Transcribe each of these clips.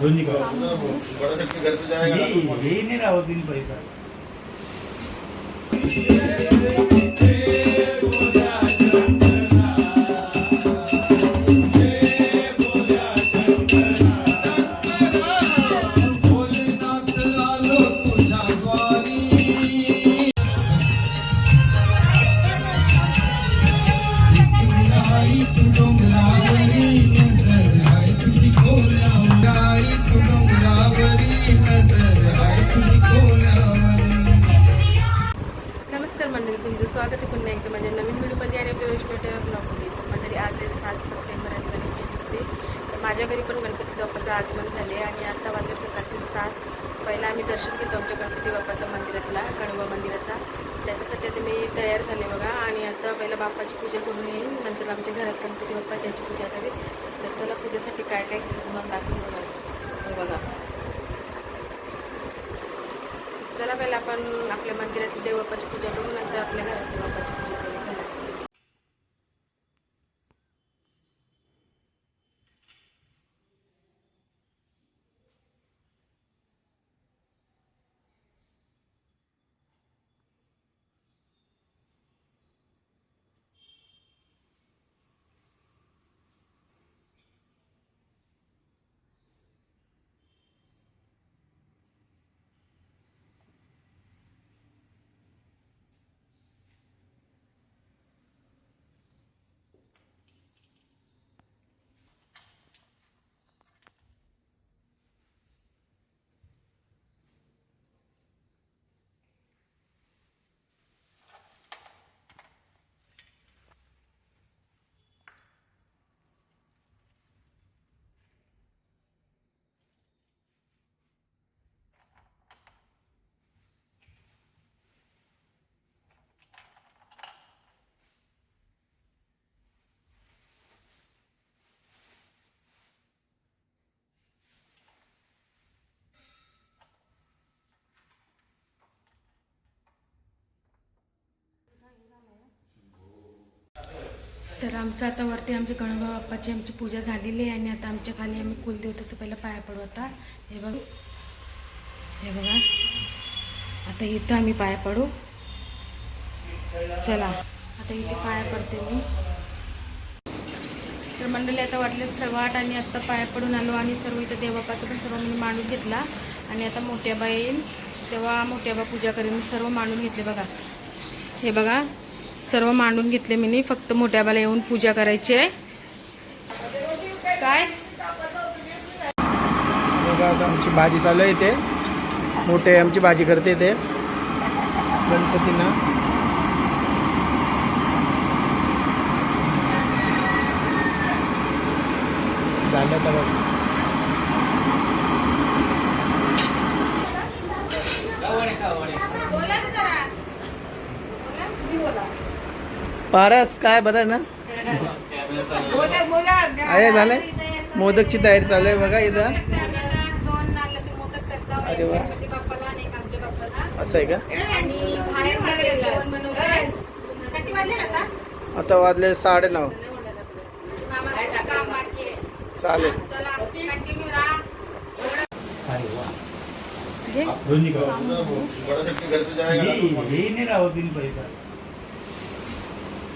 दोन्ही हे नाही राहत तीन पैसा स्वागत आहे पुन्हा एकदा. माझ्या नवीन व्हिडिओमध्ये आणि प्रवेश भेटायला ब्लॉगमध्ये. तर मंडळी आज आहे सात सप्टेंबर आणि गणेश चतुर्थी. तर माझ्या घरी पण गणपती बाप्पाचं आगमन झाले आणि आता वाजले सकाळचे सात. पहिला आम्ही दर्शन घेतो आमच्या गणपती बाप्पाचा मंदिरातला गणबा मंदिराचा. त्याच्यासाठी आता मी तयार झाले बघा. आणि आता पहिला बाप्पाची पूजा करून येईन. नंतर आमच्या घरात गणपती बाप्पा त्याची पूजा करेल तर चला पूजेसाठी काय काय घेतलं तुम्हाला दाखवून बघा. हे बघा. चला पहिला आपण आपल्या मंदिरातली देवबाप्पाची पूजा करू नंतर आपल्या घरातल्या बाप्पाची पूजा करू चला तर आमचं आता वरती आमच्या गणोबा बाप्पाची आमची पूजा झालेली आहे आणि आता आमच्या खाली आम्ही कुलदेवताचं पहिलं पाया पडू आता. हे बघ. हे बघा. आता इथं आम्ही पाया पडू. चला. आता इथे पाया पडते मी. तर मंडळी आता वाटले सवाट आणि आत्ता पाया पडून आलो आणि सर्व इथं देवबापाचं पण सर्व मी मांडून घेतला. आणि आता मोठ्या बाई येईल तेव्हा मोठ्या बा पूजा करेन मी सर्व मांडून घेतले बघा. हे बघा. सर्व मांडून घेतले मी फक्त मोठ्या बाला येऊन पूजा करायची आहे. काय? आता आमची भाजी चालू आहे ते मोठे आमची भाजी करते ते. गणपतींना. झालं तर बघ पारस काय बरं ना? आहे झालंय? मोदकची तयारी चालू आहे बघा इथं. अरे वा. असं आहे का? आता वाजले साडे नऊ चालेल दोन्ही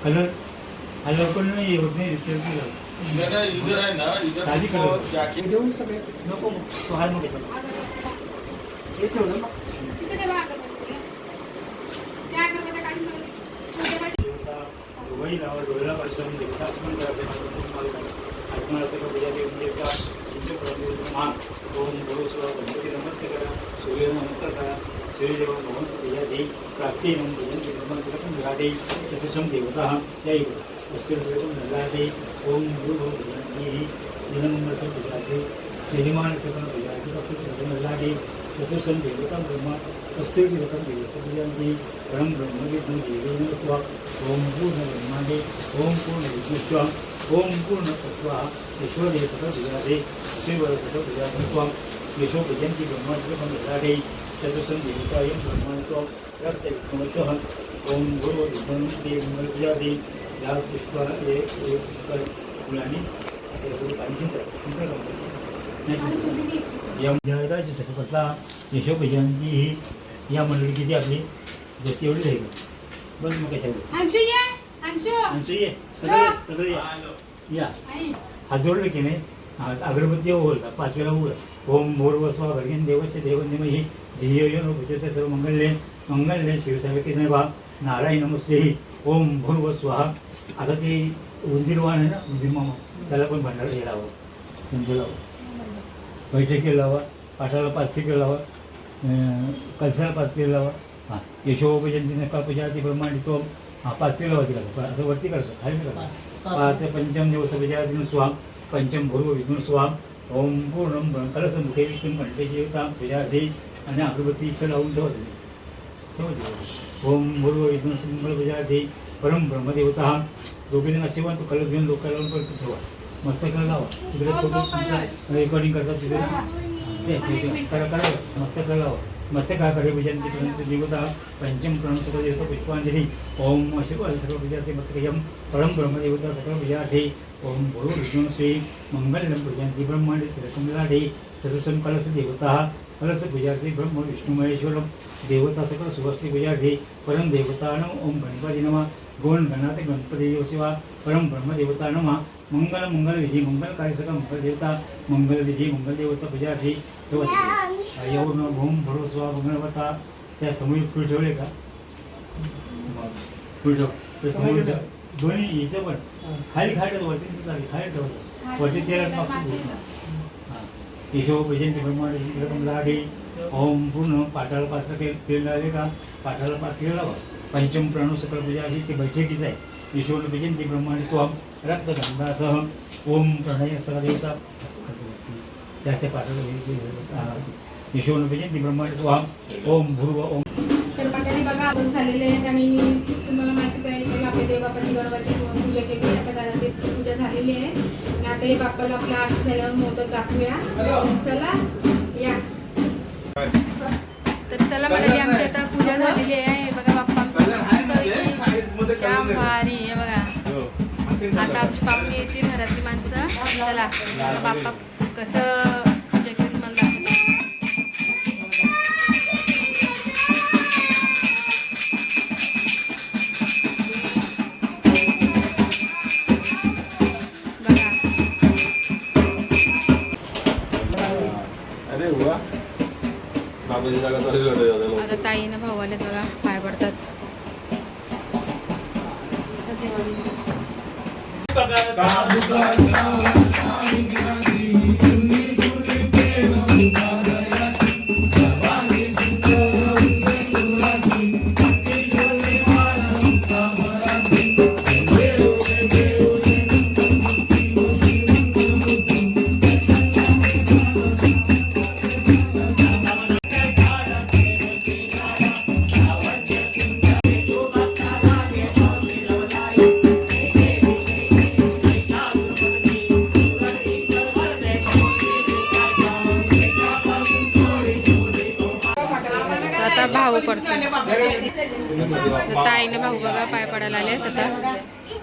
करा बड़ा व्यक्ति घर पे जाएगा ना हे तो हे नाही हा होत नाही रिपेअर है सगळे. नको तो हार नको हे वही लावा डोळ्याला पासून देवता पण करायचं माझं खूप माल करा आत्माचं का पूजा देऊन देवता तुमचे प्रभू मान. ओम गुरु स्व गणपती नमस्ते करा सूर्य नमस्कार करा. सूर्यदेव भगवंत पूजा देई प्राप्ती म्हणून भगवंत नमस्कार पण नला देई चतुसम देवता याई वस्तुर्वेदम नला देई ओम गुरु भगवंती दिनमंगलचं पूजा देई निर्माण सकल पूजा देई फक्त देवस्य पूजा परं परम ब्रह्म विष्णू देवेन त्वा ओम पूर्ण ब्रह्मांडे ओम पूर्ण विष्णुत्वा ओम पूर्ण तत्वा विश्वदेव सकल विराधे यशो भजन्ति ब्रह्मांडकं विराधे चतुसं देवतायं ब्रह्मांडत्वा रक्त विष्णुवशः ओम गुरु विष्णु देव विराधे या पुष्प एक एक पुष्प फुलांनी पाणी शिंपडा शिंपडा या जयराज सटपटला यशोभजनची ही या मंडळी किती आपली ज्योती एवढी आहे का बस मग कशा अंशू ये अंशू अंशू ये सगळे सगळे या. या हात जोडले की नाही हा, अगरबत्ती ओळ पाचव्याला ओळ ओम भोर वस्वा घडगेन देवस्य देवनिम ही ध्येय भुजते सर्व मंगल्ये मंगल्ये नाही बा नारायण नमस्ते ही ओम भूर्व स्वाहा आता ते उंदीरवाण आहे ना उंदीर मामा त्याला पण भंडारा हे लावा. तुमचं लावा. बैठकीला लावा पाठाला पाच ठिकाणी लावा अं, कलशाला पाच किलो लावा. हां यशोपजयंती नका पूजाती ब्रह्मांडी तो हां पाच किलो लावा तिला. असं वरती करतो खाली करतो. पाच ते पंचम दिवस विजयादिन स्वाम पंचम भूर्व विष्णू स्वाम ओम पूर्णम ब्रह्म मुखे विष्णू म्हणते जीवता पूजाधी आणि अगरबत्ती इथं लावून ठेवा ओम भूर्व विष्णू मंगल पूजाधी परम ब्रह्मदेवता दोघींना नशिबान तो कलर घेऊन लोकांना लावून परत ठेवा मस्तकाला लावा तिकडे फोटो रेकॉर्डिंग करतात तिकडे करा करा मस्त कलर लावा मस्तकाकडे भुजंती पर्यंत पुष्पाञ्जलि ॐ प्रणव सकल परं ओम ब्रह्मदेवता सकल ॐ गुरु विष्णु श्री मंगलम पूजंती ब्रह्मांडे तिरकमलाठे सर्वसम कलश देवता कलश पूजाते ब्रह्म विष्णुमहेश्वरं देवता सकल सुभस्ति पूजाठे परं देवता नम ॐ गणपति नमः गोण गणाते गणपती शिवा परं ब्रह्मदेवता नमः। मंगल मंगल विधी मंगल कार्य सकल मंगल देवता मंगल विधी मंगल देवता पूजाठी ठेवत एवढं भूम भरोसा मंगळवता त्या समोर फुल ठेवले का? फुल ठेव. ते समोर दोन्ही इथे पण. खाली खाली वरती नाही चालेल, खाली ठेवलं वरती तेलात मागतो केशव भजंती ब्रह्मांड रकमलाडी ओम पूर्ण. पाठाला पात्र के आले का? पाठाला पात्र केलं पंचम प्राणू सकल पूजा आधी ती बैठकीच आहे. केशव भजंती ब्रह्मांड त्वम रक्तगंधासह ओम प्रणय सगळा देवता त्याच्या पाठाला केशव भजंती ब्रह्मांड त्वम ओम भूर्व ओम. तर मंडळी बघा आपण झालेले आहेत आणि तुम्हाला माहितीच आहे पहिला आपल्या देवबापाची गरबाची पूजा केली. आता घरातली पूजा झालेली आहे. आणि आता हे बाप्पाला आपला आरती झाल्यावर मोदक दाखवूया. चला या. तर चला मंडळी आमची आता पूजा झालेली आहे. हे बघा बाप्पा आमचं भारी आता आमची पाहुणे येतील घरातली माणसं. चला बाप्पा कसं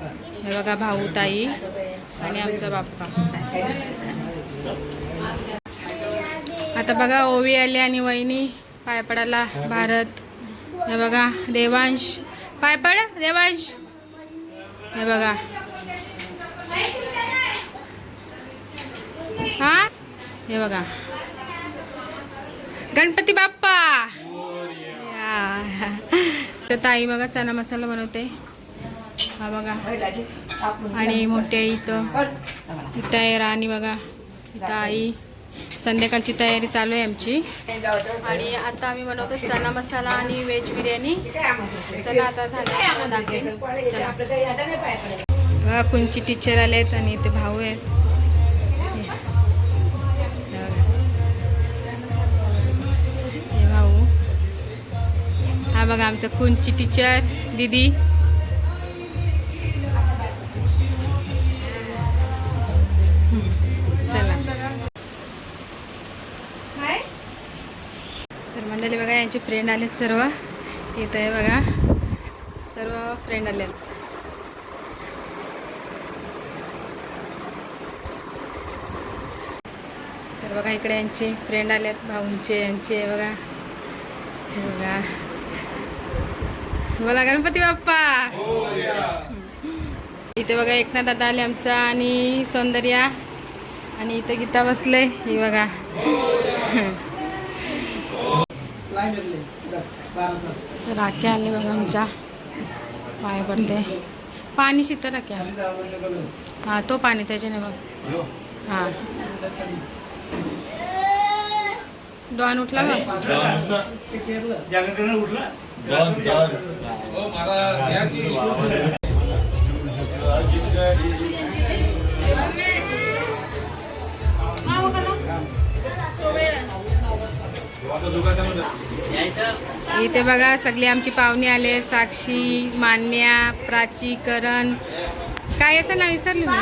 हे बघा भाऊ ताई आणि आमचा बाप्पा. आता बघा ओवी आली आणि वहिनी पाय पडायला भारत. हे बघा देवांश. पाय पड देवांश. हे बघा. हा? हे बघा. गणपती बाप्पा. तर ताई बघा चना मसाला बनवते. हा बघा. आणि मोठी आई इथं. इथं आहे राणी बघा. इथं आई संध्याकाळची तयारी चालू आहे आमची. आणि आता आम्ही बनवतो चना मसाला आणि व्हेज बिर्याणी. चला आता झालं कुंची टीचर आलेत आणि इथे भाऊ आहेत. हे. हे भाऊ. हा बघा आमचं कुंची टीचर दीदी. आपल्याला बघा यांचे फ्रेंड आलेत सर्व. इथं आहे बघा. सर्व फ्रेंड आलेत. तर तर बघा इकडे यांचे फ्रेंड आलेत. भाऊंचे यांचे बघा. हे बघा. बोला गणपती बाप्पा. इथे बघा एकनाथ दादा आले आमचा आणि सौंदर्या. आणि इथे गीता बसले. ही बघा. तर राख्या आले बघा आमच्या. पाय पडते. पाणी शित राख्या. हा तो पाणी त्याच्याने बघ. हा. डॉन उठला बघ. इथे बघा सगळे आमची पाहुणे आले साक्षी मान्या प्राची करण काय याचं नाव विसरलं मी?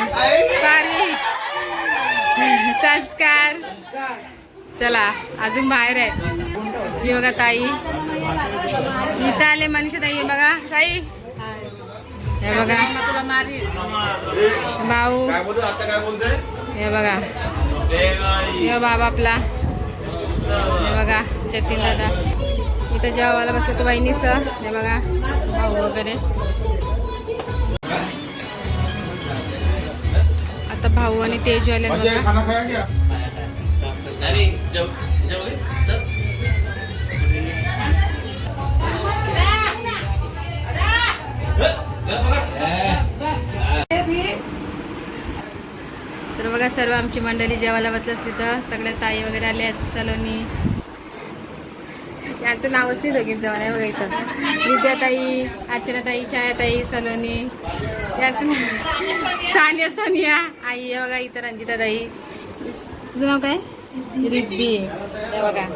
पारवी. संस्कार. चला अजून बाहेर आहेत. ही बघा ताई. इथं आले मनीषा ताई बघा. ताई. हे बघा. भाऊ. हे बघा. हे बाबा आपला. बघा जतीन दादा. इथं जेवायला बसलं तर बहिणीचं हे बघा भाऊ वगैरे. आता भाऊ आणि तेज आले बघा. तर बघा सर्व आमची मंडळी जेवायला बसली असली तर सगळ्या ताई वगैरे आल्या आहेत सलोनी. यांचं नावच नाही दोघींचं मला बघा इथं. विद्याताई अर्चनाताई छायाताई सलोनी. यांचं सानिया सोनिया. आई आहे बघा इथं रंजिता ताई तुझं नाव काय? रिब्बी हे बघा.